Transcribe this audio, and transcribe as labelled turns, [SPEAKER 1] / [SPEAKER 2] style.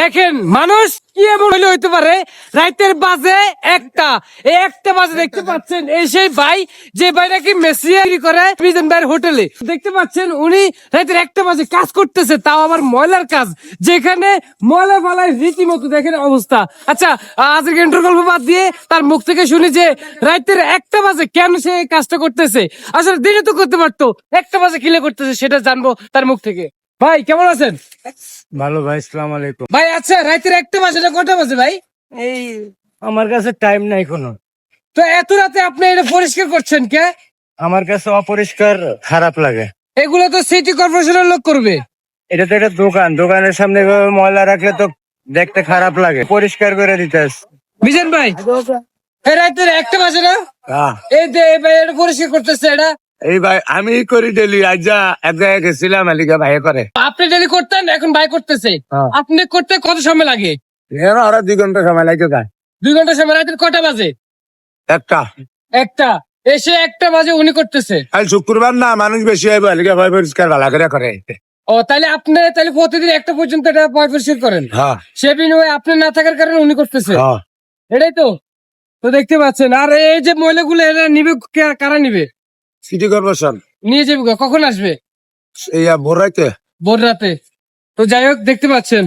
[SPEAKER 1] দেখেন মানুষ কি এমন হইলে হইতে পারে? রাইতের বাজে একটা। এই একটা বাজে দেখতে পাচ্ছেন এই সেই ভাই যে ভাই নাকি মেসিয়ারি করে ভাইয়ের হোটেলে। দেখতে পাচ্ছেন উনি রাইতের একটা বাজে কাজ করতেছে তাও আবার ময়লার কাজ যেখানে ময়লা ফালায় রীতিমতো দেখেন অবস্থা। আচ্ছা আজকে ইন্টার গল্প বাদ দিয়ে তার মুখ থেকে শুনি যে রাইতের একটা বাজে কেন সে কাজটা করতেছে? আসলে দিনে তো করতে পারতো একটা বাজে কিলে করতেছে সেটা জানব তার মুখ থেকে। ভাই কেমন আছেন?
[SPEAKER 2] ভালো ভাই সালাম আলাইকুম।
[SPEAKER 1] ভাই আচ্ছা রাতের একটা বাজে না কটা বাজে ভাই?
[SPEAKER 2] এই আমার কাছে টাইম নাই কোনো
[SPEAKER 1] তো এত রাতে আপনি এটা পরিষ্কার করছেন কে?
[SPEAKER 2] আমার কাছে অপরিষ্কার খারাপ লাগে।
[SPEAKER 1] এগুলো তো সিটি কর্পোরেশনের লোক করবে।
[SPEAKER 2] এটা তো একটা দোকান। দোকানের সামনে এভাবে ময়লা রাখলে তো দেখতে খারাপ লাগে। পরিষ্কার করে দিতে।
[SPEAKER 1] বিজন ভাই এই রাতের একটা বাজে না? এই যে এই ভাই এটা পরিষ্কার করতেছে এটা
[SPEAKER 2] এই ভাই আমি করি ডেলি আজ যা এক জায়গায় গেছিলাম আলিকা ভাই করে।
[SPEAKER 1] আপনি ডেলি করতেন এখন ভাই করতেছে।
[SPEAKER 2] হ্যাঁ।
[SPEAKER 1] আপনি করতে কত সময় লাগে?
[SPEAKER 2] এর ওরা দুই ঘণ্টা সময় লাগে গায়ে
[SPEAKER 1] দুই ঘণ্টা সময় রাতের কটা বাজে?
[SPEAKER 2] একটা।
[SPEAKER 1] একটা। এসে একটা বাজে উনি করতেছে।
[SPEAKER 2] আজ শুক্রবার না মানুষ বেশি হইব আলিকা ভাই পরিষ্কার ভালো করে করে।
[SPEAKER 1] ও তাহলে আপনি তাহলে প্রতিদিন একটা পর্যন্ত এটা পয় পরিষ্কার করেন।
[SPEAKER 2] হ্যাঁ।
[SPEAKER 1] সে বিনিময়ে আপনি না থাকার কারণে উনি করতেছে।
[SPEAKER 2] হ্যাঁ।
[SPEAKER 1] এটাই তো। তো দেখতে পাচ্ছেন। আর এই যে মহিলাগুলো এরা নিবে কারা নিবে?
[SPEAKER 2] সিটি কর্পোরেশন
[SPEAKER 1] নিয়ে যাবি কখন আসবে?
[SPEAKER 2] এই ভোর রাতে
[SPEAKER 1] ভোর রাতে। তো যাই হোক দেখতে পাচ্ছেন।